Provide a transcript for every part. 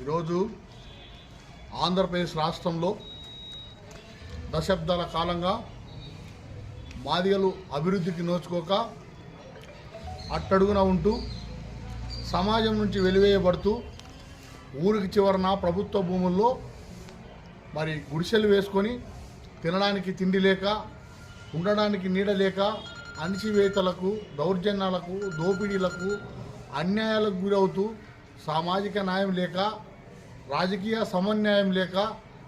ఈరోజు ఆంధ్రప్రదేశ్ రాష్ట్రంలో దశాబ్దాల కాలంగా మాదిగలు అభివృద్ధికి నోచుకోక అట్టడుగున ఉంటూ సమాజం నుంచి వెలివేయబడుతూ ఊరికి చివరన ప్రభుత్వ భూముల్లో మరి గుడిసెలు వేసుకొని తినడానికి తిండి లేక ఉండడానికి నీడ లేక అణిచివేతలకు దౌర్జన్యాలకు దోపిడీలకు అన్యాయాలకు గురవుతూ సామాజిక న్యాయం లేక రాజకీయ సమన్యాయం లేక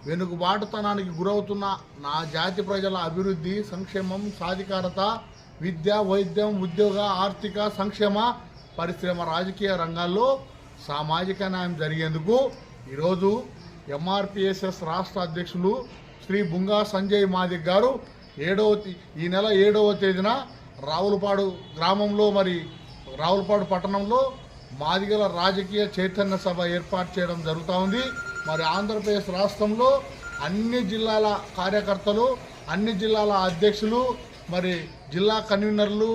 వెనుకబాటుతనానికి గురవుతున్న నా జాతి ప్రజల అభివృద్ధి సంక్షేమం సాధికారత విద్య వైద్యం ఉద్యోగ ఆర్థిక సంక్షేమ పరిశ్రమ రాజకీయ రంగాల్లో సామాజిక న్యాయం జరిగేందుకు ఈరోజు ఎంఆర్పిఎస్ఎస్ రాష్ట్ర అధ్యక్షులు శ్రీ బుంగా సంజయ్ మాదిక్ గారు ఏడవ ఈ నెల ఏడవ తేదీన రావులపాడు గ్రామంలో మరి రావులపాడు పట్టణంలో మాదిగల రాజకీయ చైతన్య సభ ఏర్పాటు చేయడం జరుగుతూ ఉంది. మరి ఆంధ్రప్రదేశ్ రాష్ట్రంలో అన్ని జిల్లాల కార్యకర్తలు అన్ని జిల్లాల అధ్యక్షులు మరి జిల్లా కన్వీనర్లు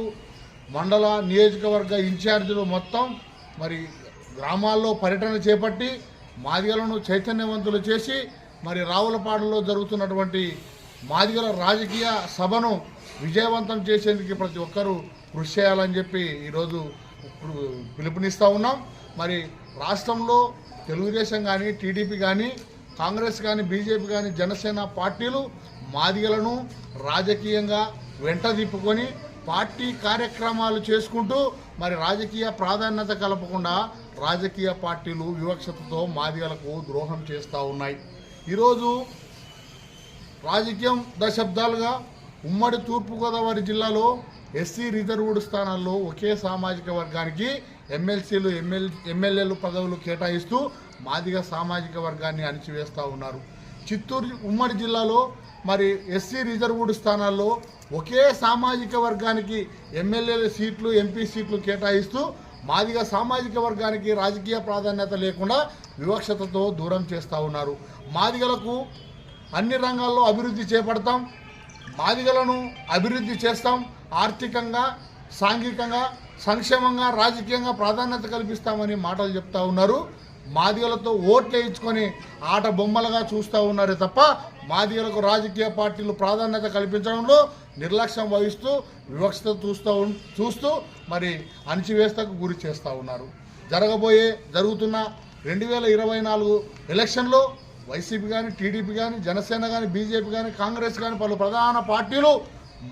మండల నియోజకవర్గ ఇన్ఛార్జీలు మొత్తం మరి గ్రామాల్లో పర్యటన చేపట్టి మాదిగలను చైతన్యవంతులు చేసి మరి రావులపాడులో జరుగుతున్నటువంటి మాదిగల రాజకీయ సభను విజయవంతం చేసేందుకు ప్రతి ఒక్కరూ కృషి చేయాలని చెప్పి ఈరోజు పిలుపునిస్తూ ఉన్నాం. మరి రాష్ట్రంలో తెలుగుదేశం కానీ టీడీపీ కానీ కాంగ్రెస్ కానీ బీజేపీ కానీ జనసేన పార్టీలు మాదిగలను రాజకీయంగా వెంట తిప్పుకొని పార్టీ కార్యక్రమాలు చేసుకుంటూ మరి రాజకీయ ప్రాధాన్యత కలపకుండా రాజకీయ పార్టీలు వివక్షతతో మాదిగలకు ద్రోహం చేస్తూ ఉన్నాయి. ఈరోజు రాజకీయం దశాబ్దాలుగా ఉమ్మడి తూర్పుగోదావరి జిల్లాలో ఎస్సీ రిజర్వ్డ్ స్థానాల్లో ఒకే సామాజిక వర్గానికి ఎమ్మెల్సీలు ఎమ్మెల్ ఎమ్మెల్యేలు పదవులు కేటాయిస్తూ మాదిగ సామాజిక వర్గాన్ని అణిచివేస్తూ ఉన్నారు. చిత్తూరు ఉమ్మడి జిల్లాలో మరి ఎస్సీ రిజర్వ్డ్ స్థానాల్లో ఒకే సామాజిక వర్గానికి ఎమ్మెల్యేల సీట్లు ఎంపీ సీట్లు కేటాయిస్తూ మాదిగా సామాజిక వర్గానికి రాజకీయ ప్రాధాన్యత లేకుండా వివక్షతతో దూరం చేస్తూ ఉన్నారు. మాదిగలకు అన్ని రంగాల్లో అభివృద్ధి చేపడతాం. మాదిగలను అభివృద్ధి చేస్తాం. ఆర్థికంగా సాంఘికంగా సంక్షేమంగా రాజకీయంగా ప్రాధాన్యత కల్పిస్తామని మాటలు చెప్తా ఉన్నారు. మాదిగలతో ఓట్లు వేయించుకొని ఆట బొమ్మలుగా చూస్తూ ఉన్నారే తప్ప మాదిగలకు రాజకీయ పార్టీలు ప్రాధాన్యత కల్పించడంలో నిర్లక్ష్యం వహిస్తూ వివక్షత చూస్తూ చూస్తూ మరి అణచివేస్తకు గురి చేస్తూ ఉన్నారు. జరగబోయే జరుగుతున్న రెండు వేల ఇరవై నాలుగు ఎలక్షన్లో వైసీపీ కానీ టీడీపీ కానీ జనసేన కానీ బీజేపీ కానీ కాంగ్రెస్ కానీ పలు ప్రధాన పార్టీలు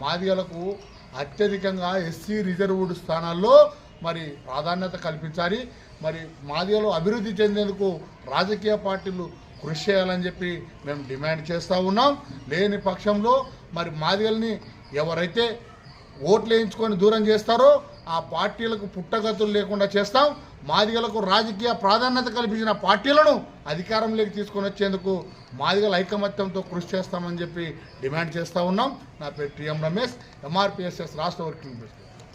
మాదిగలకు అత్యధికంగా ఎస్సీ రిజర్వ్డ్ స్థానాల్లో మరి ప్రాధాన్యత కల్పించాలి. మరి మాదిగలు అభివృద్ధి చెందేందుకు రాజకీయ పార్టీలు కృషి చేయాలని చెప్పి మేము డిమాండ్ చేస్తూ ఉన్నాం. లేని పక్షంలో మరి మాదిగల్ని ఎవరైతే ఓట్లు వేయించుకొని దూరం చేస్తారో ఆ పార్టీలకు పుట్టగతులు లేకుండా చేస్తాం. మాదిగలకు రాజకీయ ప్రాధాన్యత కల్పించిన పార్టీలను అధికారంలోకి తీసుకొని వచ్చేందుకు మాదిగల ఐకమత్యంతో కృషి చేస్తామని చెప్పి డిమాండ్ చేస్తూ ఉన్నాం. నా పేరు టీఎం రమేష్ ఎంఆర్పిఎస్ఎస్ రాష్ట్ర వర్కింగ్ ప్రెసిడెంట్.